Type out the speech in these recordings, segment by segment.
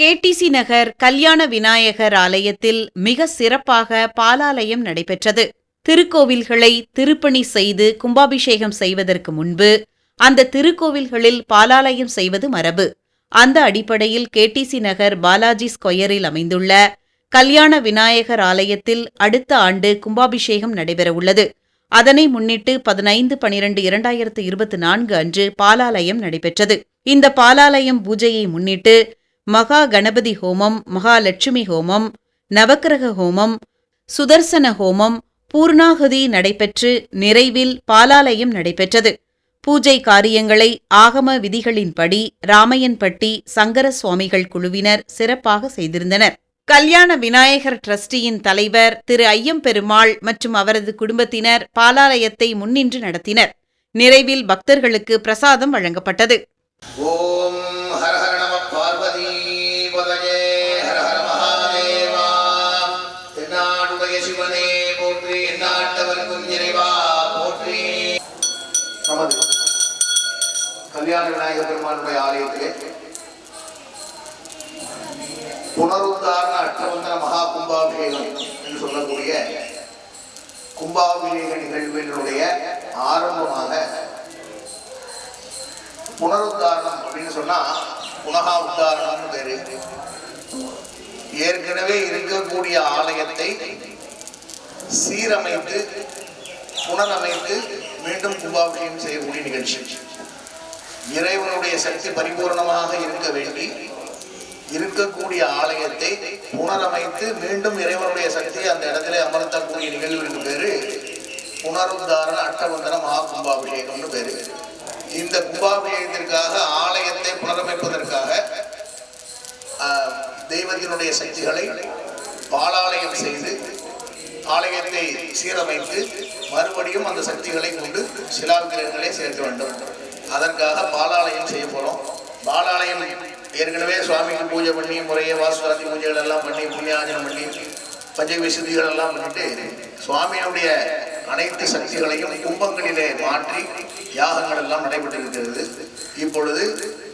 KTC நகர் கல்யாண விநாயகர் ஆலயத்தில் மிக சிறப்பாக பாலாலயம் நடைபெற்றது. திருக்கோவில்களை திருப்பணி செய்து கும்பாபிஷேகம் செய்வதற்கு முன்பு அந்த திருக்கோவில்களில் பாலாலயம் செய்வது மரபு. அந்த அடிப்படையில் கேடிசி நகர் பாலாஜி ஸ்கொயரில் அமைந்துள்ள கல்யாண விநாயகர் ஆலயத்தில் அடுத்த ஆண்டு கும்பாபிஷேகம் நடைபெறவுள்ளது. அதனை முன்னிட்டு பதினைந்து பனிரெண்டு இரண்டாயிரத்து இருபத்தி நான்கு அன்று பாலாலயம் நடைபெற்றது. இந்த பாலாலயம் பூஜையை முன்னிட்டு மகா கணபதி ஹோமம் மகாலட்சுமி ஹோமம் நவக்கிரக ஹோமம் சுதர்சன ஹோமம் பூர்ணாகுதி நடைபெற்று நிறைவில் பாலாலயம் நடைபெற்றது. பூஜை காரியங்களை ஆகம விதிகளின்படி ராமையன்பட்டி சங்கர சுவாமிகள் குழுவினர் சிறப்பாக செய்திருந்தனர். கல்யாண விநாயகர் டிரஸ்டியின் தலைவர் திரு ஐயம்பெருமாள் மற்றும் அவரது குடும்பத்தினர் பாலாலயத்தை முன்னின்று நடத்தினர். நிறைவில் பக்தர்களுக்கு பிரசாதம் வழங்கப்பட்டது. ஓம் நமது கல்யாண விநாயகர் பெருமானுடைய ஆலயத்திலே புனருத்தாரண அட்டவந்தன மகா கும்பாபிஷேகம் என்று சொல்லக்கூடிய கும்பாபிஷேக நிகழ்வினுடைய ஆரம்பமாக புனருத்தாரணம் அப்படின்னு சொன்னா புனகா உத்தாரணம்னு பேரு. ஏற்கனவே இருக்கக்கூடிய ஆலயத்தை சீரமைத்து புனரமைத்து மீண்டும் கும்பாபிஷேகம் செய்யக்கூடிய நிகழ்ச்சி. இறைவனுடைய சக்தி பரிபூர்ணமாக இருக்க வேண்டி இருக்கக்கூடிய ஆலயத்தை புனரமைத்து மீண்டும் இறைவனுடைய சக்தியை அந்த இடத்துல அமர்த்தக்கூடிய நிகழ்வுக்கு பேரு புனருத்தாரண அட்டவந்தன மகா கும்பாபிஷேகம்னு பேரு. இந்த கும்பாபிஷேகத்திற்காக ஆலயத்தை புனரமைப்பதற்காக தெய்வத்தினுடைய சக்திகளை பாலாலயம் செய்து ஆலயத்தை சீரமைத்து மறுபடியும் அந்த சக்திகளை கொண்டு சிலாவிக்கிரகங்களே சேர்க்க வேண்டும். அதற்காக பாலாலயம் செய்ய போகிறோம் பாலாலயம் ஏற்கனவே சுவாமிக்கு பூஜை பண்ணி முறையே வாசுவாதி பூஜைகள் எல்லாம் பண்ணி புண்ணியாஜனம் பண்ணி பஞ்ச விசுதிகள் எல்லாம் பண்ணிட்டு சுவாமியுடைய அனைத்து சக்திகளையும் கும்பங்களிலே மாற்றி யாகங்கள் எல்லாம் நடைபெற்று இருக்கிறது இப்பொழுது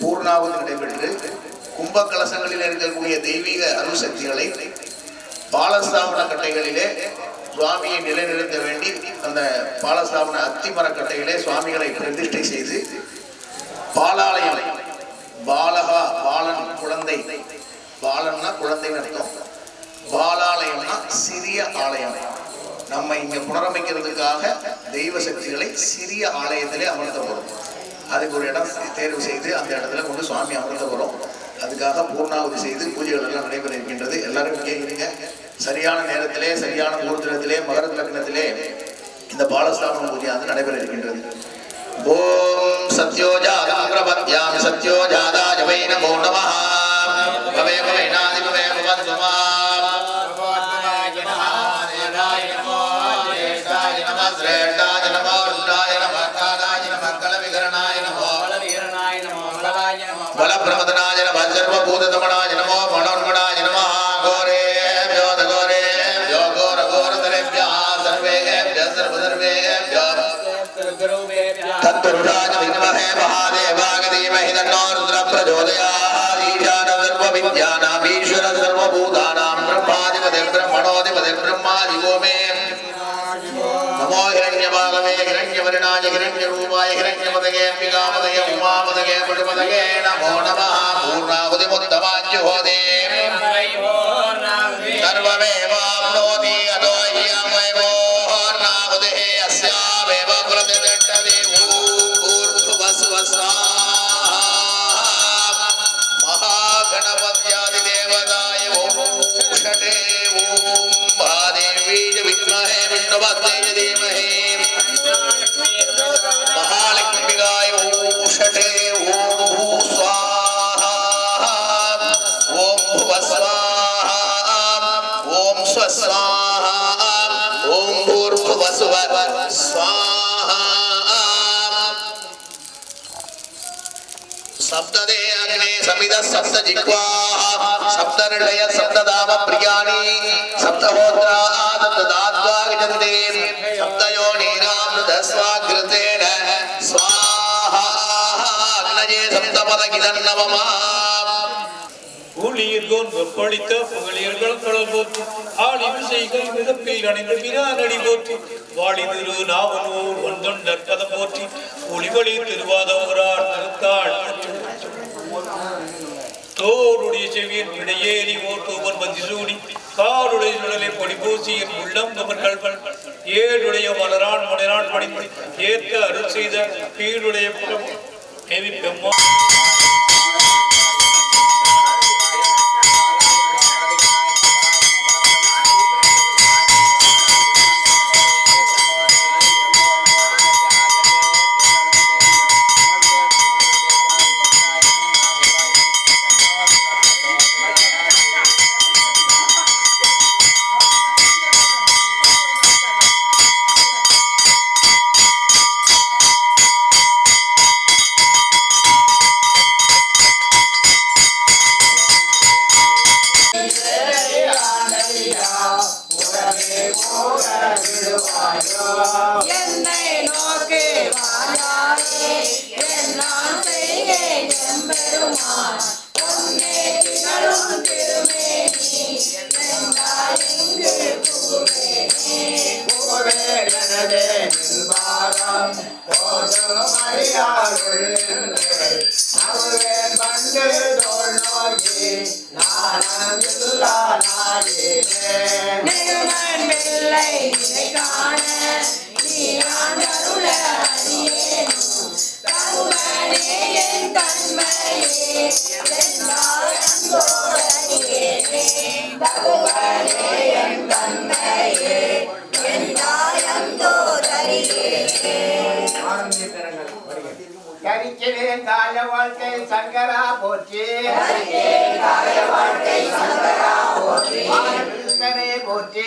பூர்ணாவது நடைபெற்று கும்ப கலசங்களில் இருக்கக்கூடிய தெய்வீக அருள் சக்திகளை பாலஸ்தாபன கட்டைகளிலே சுவாமியை நிலைநிறுத்த வேண்டி அந்த பாலஸ்தாபன அத்திமர சுவாமிகளை பிரதிஷ்டை செய்து பாலாலயம் பாலகா பாலன் குழந்தை பாலன்னா குழந்தை அர்த்தம். பாலாலயம்னா சிறிய ஆலயம். நம்ம இங்க புனரமைக்கிறதுக்காக தெய்வ சக்திகளை சிறிய ஆலயத்திலே அமர்த்த போறோம். அதுக்கு ஒரு இடம் தேர்வு செய்து அந்த இடத்துல கொண்டு சுவாமி அமர்த்த போறோம். அதுக்காக பூர்ணாவதி செய்து பூஜைகள் எல்லாம் நடைபெற இருக்கின்றது. எல்லாரும் கேட்குறீங்க சரியான நேரத்திலே சரியான முகூர்த்தத்திலே மகர லக்னத்திலே இந்த பாலஸ்தாபன பூஜையானது வந்து நடைபெற இருக்கின்றது. ஓம் சத்யோஜாதம் சத்யோஜாதா ஜவை நமோ நமः பவே பவைநாதி பவே பவந்து சுமா तत्पुरुषाय विद्महे महादेवाय धीमहि तन्नो रुद्रः प्रचोदयात् ईशानः सर्वविद्यानाम् ईश्वरः सर्वभूतानां ब्रह्माधिपतिः ब्रह्मणोऽधिपतिः ब्रह्मादिवो मे नमो हिरण्यबालवे हिरण्यवर्णाय हिरण्यरूपाय नमो नमः पूर्णाहुतिमुत्तमाञ्जुहोदे विद्महे சப்ததே அக்னே சமித சப்த ஜிக்வாஹ சப்த நிர்ணய சப்த தாம பிரியாணி. சப்த ஹோத்ரா ஆனந்த தாத்வா விஜந்தே சப்தயோ ஸ்வாகிருதேன ஸ்வாஹா அக்னஜே சப்த பத கிதன்னவமா ஊழியர்கோன் வெப்பளித்த புகழியர்கள் கடல் போற்றி ஆளிவு செய்கை மிதப்பில் அணைந்த பிரானடி போற்றி. வாழி திரு நாவனூர் வந்தொண்டர் நற்பதம் போற்றி. ஒளிவழி திருவாதவரார் திருத்தாள். தோருடைய செவியின் இடையேறி ஓட்டுவன் வந்து காருடைய சுடலை பொடி பூசியின் உள்ளம் கமன் கல்வன். ஏழுடைய மலரான் மலரான் பணிந்து ஏற்க அருள் செய்த கீழுடைய புறம். எவி பெம்மா நெருமன் பிள்ளை நிலை காண நீ ஆண்டருள அடியேனும் தருவனே என் தன்மையே வெந்தாய் அன்போடடியேனே தருவனே என் கரிக்கிலே காய வாழ்க்கை சங்கரா போற்றி. வானவிருந்தனே போற்றி.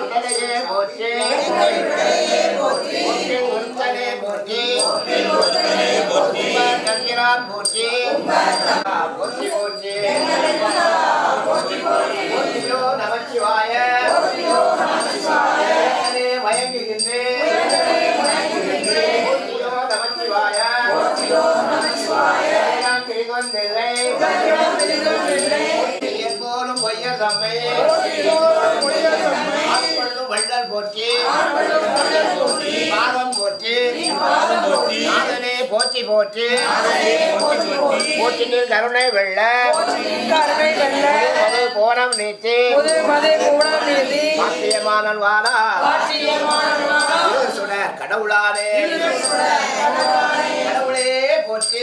உடலையே போற்றி. ஒருத்தனே போற்றி. உம்மார் சங்கிரான் போற்றி. போற்றி. போற்றி. போற்றியோ போலும் பொய்ய தம்மை வள்ளல் போற்றி. பாதம் போற்றி. நாதனே போற்றி போற்றி. போற்றினில் கருணை வெள்ள போனம் நீத்தி பாத்தியமானன் சுடர் கடவுளானே கடவுளே போற்றி.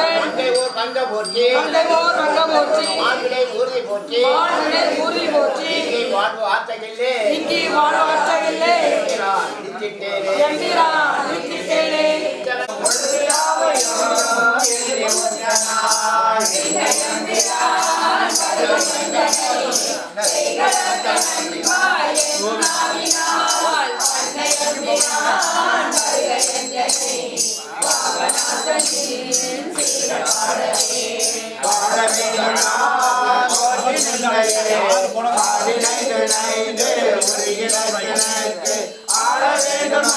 மங்கை ஊர் பங்க போற்றி. மாவிலை ஊர்தி போற்றி. இங்கே வாழ்வு ஆற்றகில்லே. இடிச்சிட்டேனே ஆட வேண்டும் ஆட வேண்டும்